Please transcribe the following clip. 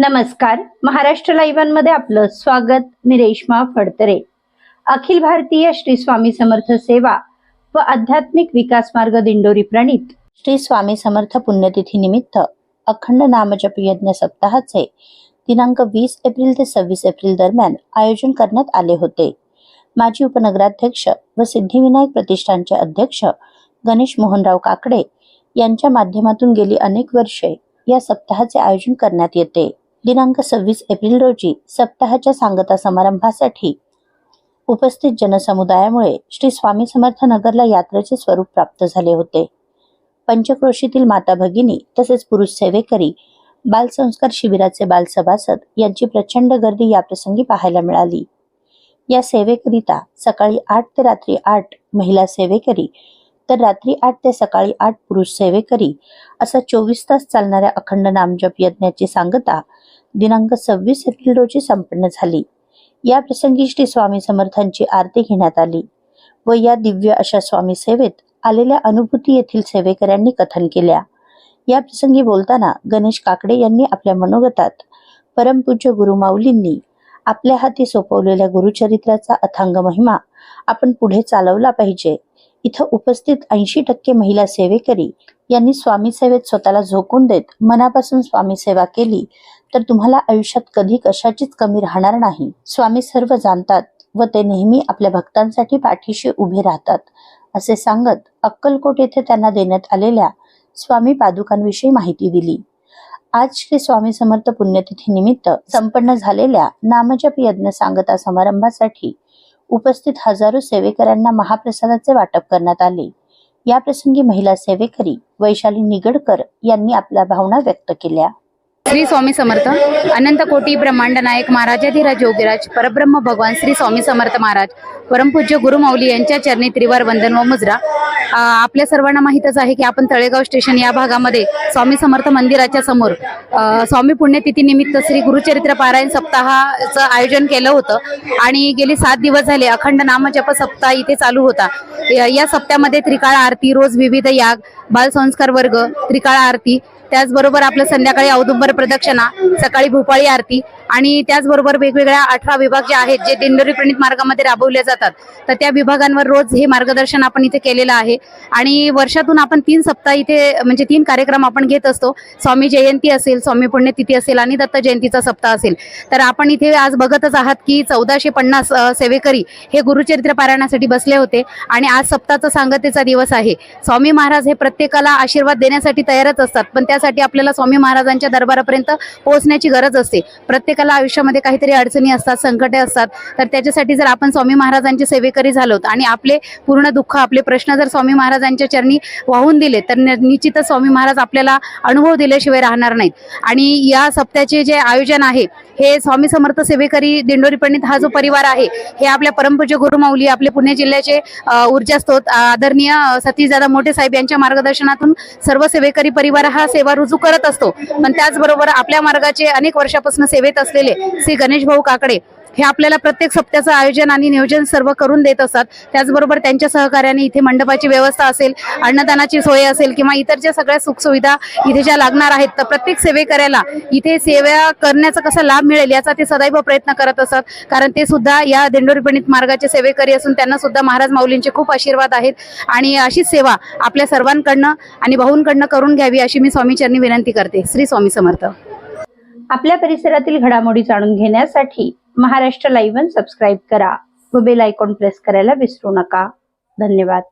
नमस्कार. महाराष्ट्र लाईव्हमध्ये आपलं स्वागत. मी रेश्मा फडतरे. अखिल भारतीय श्री स्वामी समर्थ सेवा व आध्यात्मिक विकास मार्ग दिंडोरी प्रणित. श्री स्वामी समर्थ पुण्यतिथी निमित्त अखंड नामजप यज्ञ सप्ताहाचे दिनांक वीस एप्रिल ते सव्वीस एप्रिल दरम्यान आयोजन करण्यात आले होते. माजी उपनगराध्यक्ष व सिद्धिविनायक प्रतिष्ठानचे अध्यक्ष गणेश मोहनराव काकडे यांच्या माध्यमातून गेली अनेक वर्षे या सप्ताहाचे आयोजन करण्यात येते. दिनांक सव्वीस एप्रिल रोजी सप्ताहाच्या सांगता समारंभासाठी उपस्थित जनसमुदायामुळे श्री स्वामी समर्थ नगरला यात्रेचे स्वरूप प्राप्त झाले होते. पंचक्रोशीतील माता भगिनी तसेच पुरुष सेवेकरी बालसंस्कार शिबिराचे बालसभासद यांची प्रचंड गर्दी याप्रसंगी पाहायला मिळाली. या सेवेकरिता सकाळी आठ ते रात्री आठ महिला सेवेकरी तर रात्री आठ ते सकाळी आठ पुरुष सेवेकरी असा चोवीस तास चालणाऱ्या अखंड नामजप यज्ञाची सांगता दिनांक सव्वीस एप्रिल रोजी संपन्न झाली. या प्रसंगी श्री स्वामी समर्थांची आरती घेण्यात आली व या दिव्य अशा स्वामी सेवेत आलेल्या अनुभूती येथील सेवेकऱ्यांनी कथन केल्या. या प्रसंगी बोलताना गणेश काकडे यांनी आपल्या मनोगतात परमपूज्य गुरुमाऊलींनी आपल्या हाती सोपवलेल्या गुरुचरित्राचा अथांग महिमा आपण पुढे चालवला पाहिजे. इथं उपस्थित ऐंशी टक्के महिला सेवेकरी यांनी स्वामी सेवेत स्वतःला झोकून देत मनापासून स्वामी सेवा केली तर तुम्हाला आयुष्यात कधी कशाचीच कमी राहणार नाही. स्वामी सर्व जाणतात व ते नेहमी आपल्या भक्तांसाठी पाठीशी उभे राहतात असे सांगत अक्कलकोट येथे त्यांना देण्यात आलेल्या स्वामी पादुकांविषयी माहिती दिली. आज श्री स्वामी समर्थ पुण्यतिथी निमित्त संपन्न झालेल्या नामजप यज्ञ सांगता समारंभासाठी उपस्थित हजारो सेवेकऱ्यांना महाप्रसादाचे वाटप करण्यात आले. या प्रसंगी महिला सेवेकरी वैशाली निगडकर यांनी आपल्या भावना व्यक्त केल्या. श्री स्वामी समर्थ अनंत कोटी ब्रह्मांड नायक महाराजाधिराज योगीराज परब्रह्म भगवान श्री स्वामी समर्थ महाराज परमपूज्य गुरुमाऊली यांच्या चरणी त्रिवार वंदन व मुजरा. आपल्या सर्वांना माहीतच आहे की आपण तळेगाव स्टेशन या भागामध्ये स्वामी समर्थ मंदिराच्या समोर स्वामी पुण्यतिथी निमित्त श्री गुरुचरित्र पारायण सप्ताहाचं आयोजन केलं होतं आणि गेली सात दिवस झाले अखंड नामजप सप्ताह इथे चालू होता. या या सप्त्यामध्ये त्रिकाळ आरती रोज विविध याग बालसंस्कार वर्ग त्रिकाळ आरती त्याचबरोबर आपलं संध्याकाळी औदुंबर प्रदक्षिणा सकाळी भोपाळी आरती आणि त्याचबरोबर वेगवेगळ्या अठरा विभाग जे आहेत जे दिंडोरी प्रणित मार्गामध्ये राबवले जातात तर त्या विभागांवर रोज हे मार्गदर्शन आपण इथे केलेलं आहे. आणि वर्षातून आपण तीन सप्ताह इथे म्हणजे तीन कार्यक्रम आपण घेत असतो. स्वामी जयंती असेल स्वामी पुण्यतिथी असेल आणि दत्त जयंतीचा सप्ताह असेल. तर आपण इथे आज बघतच आहात की चौदाशे पन्नास सेवेकरी हे गुरुचरित्र पारायणासाठी बसले होते आणि आज सप्ताहाचा सांगतेचा दिवस आहे. स्वामी महाराज हे प्रत्येकाला आशीर्वाद देण्यासाठी तयारच असतात पण त्यासाठी आपल्याला स्वामी महाराजांच्या दरबारापर्यंत पोहोचण्याची गरज असते. प्रत्येकाला आयुष्यामध्ये काहीतरी अडचणी असतात संकटे असतात. तर त्याच्यासाठी जर आपण स्वामी महाराजांचे सेवेकरी झालोत आणि आपले पूर्ण दुःख आपले प्रश्न जर स्वामी महाराजांच्या चरणी वाहून दिले तर निश्चितच स्वामी महाराज आपल्याला अनुभव दिल्याशिवाय राहणार नाहीत. आणि या सप्त्याचे जे आयोजन आहे हे स्वामी समर्थ सेवेकरी दिंडोरी पंडित हा जो परिवार आहे हे आपल्या परमपूज्य गुरुमाऊली आपले पुणे जिल्ह्याचे ऊर्जा स्त्रोत आदरणीय अ, सतीशदादा मोठे साहेब यांच्या मार्गदर्शनातून सर्व सेवेकरी परिवार हा सेवा रुजू करत असतो. पण त्याचबरोबर आपल्या मार्गाचे अनेक वर्षापासून सेवेत असलेले श्री गणेश भाऊ काकडे हे आपल्याला प्रत्येक सप्त्याचं आयोजन आणि नियोजन सर्व करून देत असतात. त्याचबरोबर त्यांच्या सहकार्याने इथे मंडपाची व्यवस्था असेल अन्नदानाची सोय असेल किंवा इतर ज्या सगळ्या सुखसुविधा इथे ज्या लागणार आहेत तर प्रत्येक सेवेकऱ्याला इथे सेवा करण्याचा कसा लाभ मिळेल याचा ते सदैव प्रयत्न करत असतात. कारण ते सुद्धा या दिंडोरीपणित मार्गाचे सेवेकरी असून त्यांना सुद्धा महाराज माऊलींचे खूप आशीर्वाद आहेत. आणि अशीच सेवा आपल्या सर्वांकडनं आणि भाऊंकडनं करून घ्यावी अशी मी स्वामीचरणी विनंती करते. श्री स्वामी समर्थ. आपल्या परिसरातील घडामोडी जाणून घेण्यासाठी महाराष्ट्र लाईव्ह सबस्क्राईब करा व बेल आयकॉन प्रेस करायला विसरू नका. धन्यवाद.